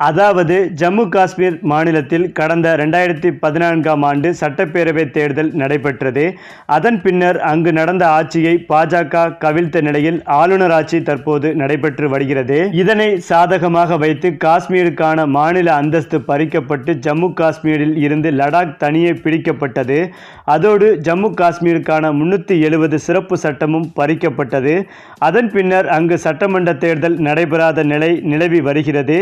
அதாவது ஜம்மு காஷ்மீர் மாநிலத்தில் கடந்த ரெண்டாயிரத்தி பதினான்காம் ஆண்டு சட்டப்பேரவை தேர்தல் நடைபெற்றது. அதன் பின்னர் அங்கு நடந்த ஆட்சியை பாஜக கவிழ்த்த நிலையில் ஆளுநர் ஆட்சி தற்போது நடைபெற்று வருகிறது. இதனை சாதகமாக வைத்து காஷ்மீருக்கான மாநில அந்தஸ்து பறிக்கப்பட்டு ஜம்மு காஷ்மீரில் இருந்து லடாக் தனியே பிடிக்கப்பட்டது. அதோடு ஜம்மு காஷ்மீருக்கான முன்னூற்றி எழுபது சிறப்பு சட்டமும் பறிக்கப்பட்டது. அதன் பின்னர் அங்கு சட்டமன்ற தேர்தல் நடைபெறாத நிலை நிலவி வருகிறது.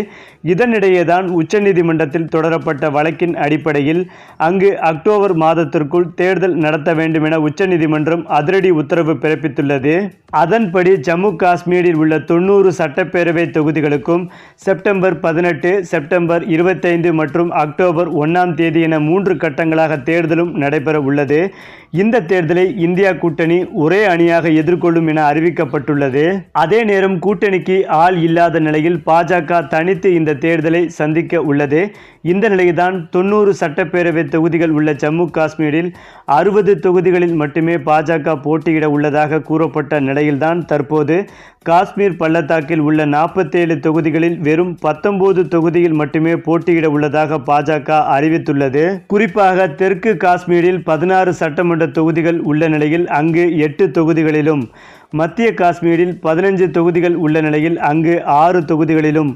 இதனிடையேதான் உச்சநீதிமன்றத்தில் தொடரப்பட்ட வழக்கின் அடிப்படையில் அங்கு அக்டோபர் மாதத்திற்குள் தேர்தல் நடத்த வேண்டும் என உச்சநீதிமன்றம் அதிரடி உத்தரவு பிறப்பித்துள்ளது. அதன்படி ஜம்மு காஷ்மீரில் உள்ள தொண்ணூறு சட்டப்பேரவை தொகுதிகளுக்கும் செப்டம்பர் பதினெட்டு செப்டம்பர் இருபத்தைந்து மற்றும் அக்டோபர் ஒன்றாம் தேதி என மூன்று கட்டங்களாக தேர்தலும் நடைபெற உள்ளது. இந்த தேர்தலை இந்தியா கூட்டணி ஒரே அணியாக எதிர்கொள்ளும் என அறிவிக்கப்பட்டுள்ளது. அதே நேரம் கூட்டணிக்கு ஆள் இல்லாத நிலையில் பாஜக தனித்து இந்த தேர்தல் சந்திக்க உள்ளது. இந்த நிலையில்தான் தொண்ணூறு சட்டப்பேரவை தொகுதிகள் உள்ள ஜம்மு காஷ்மீரில் அறுபது தொகுதிகளில் மட்டுமே பாஜக போட்டியிட உள்ளதாக கூறப்பட்ட நிலையில்தான் தற்போது காஷ்மீர் பள்ளத்தாக்கில் உள்ள நாற்பத்தேழு தொகுதிகளில் வெறும் பத்தொன்பது தொகுதியில் மட்டுமே போட்டியிட உள்ளதாக பாஜக அறிவித்துள்ளது. குறிப்பாக தெற்கு காஷ்மீரில் பதினாறு சட்டமன்ற தொகுதிகள் உள்ள நிலையில் அங்கு எட்டு தொகுதிகளிலும் மத்திய காஷ்மீரில் பதினஞ்சு தொகுதிகள் உள்ள நிலையில் அங்கு ஆறு தொகுதிகளிலும்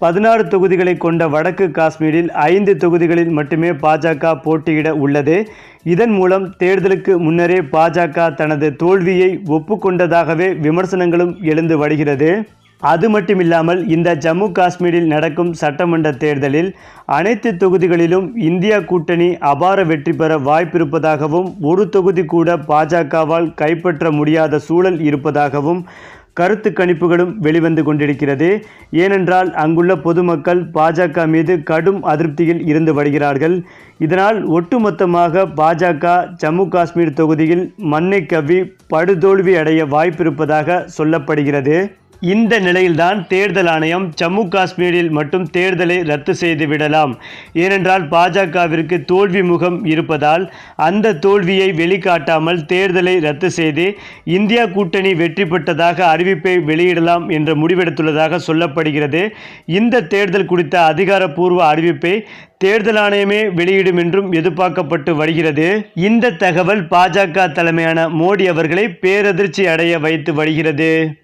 பதினாறு தொகுதிகளை கொண்ட வடக்கு காஷ்மீரில் ஐந்து தொகுதிகளில் மட்டுமே பாஜக போட்டியிட உள்ளது. இதன் மூலம் தேர்தலுக்கு முன்னரே பாஜக தனது தோல்வியை ஒப்புக்கொண்டதாகவே விமர்சனங்களும் எழுந்து வருகிறது. அது மட்டுமில்லாமல் இந்த ஜம்மு காஷ்மீரில் நடக்கும் சட்டமன்ற தேர்தலில் அனைத்து தொகுதிகளிலும் இந்தியா கூட்டணி அபார வெற்றி பெற வாய்ப்பிருப்பதாகவும் ஒரு தொகுதி கூட பாஜகவால் கைப்பற்ற முடியாத சூழல் இருப்பதாகவும் கருத்து கணிப்புகளும் வெளிவந்து கொண்டிருக்கிறது. ஏனென்றால் அங்குள்ள பொதுமக்கள் பாஜக மீது கடும் அதிருப்தியில் இருந்து வருகிறார்கள். இதனால் ஒட்டுமொத்தமாக பாஜக ஜம்மு காஷ்மீர் தொகுதியில் மண்ணை கவ்வி படுதோல்வி அடைய வாய்ப்பிருப்பதாக சொல்லப்படுகிறது. இந்த நிலையில்தான் தேர்தல் ஆணையம் ஜம்மு காஷ்மீரில் மட்டும் தேர்தலை ரத்து செய்து விடலாம். ஏனென்றால் பாஜகவிற்கு தோல்வி முகம் இருப்பதால் அந்த தோல்வியை வெளிக்காட்டாமல் தேர்தலை ரத்து செய்து இந்தியா கூட்டணி வெற்றி பெற்றதாக அறிவிப்பை வெளியிடலாம் என்ற முடிவெடுத்துள்ளதாக சொல்லப்படுகிறது. இந்த தேர்தல் குறித்த அதிகாரப்பூர்வ அறிவிப்பை தேர்தல் ஆணையமே வெளியிடும் என்றும் எதிர்பார்க்கப்பட்டு வருகிறது. இந்த தகவல் பாஜக தலைமையான மோடி அவர்களை பேரதிர்ச்சி அடைய வைத்து வருகிறது.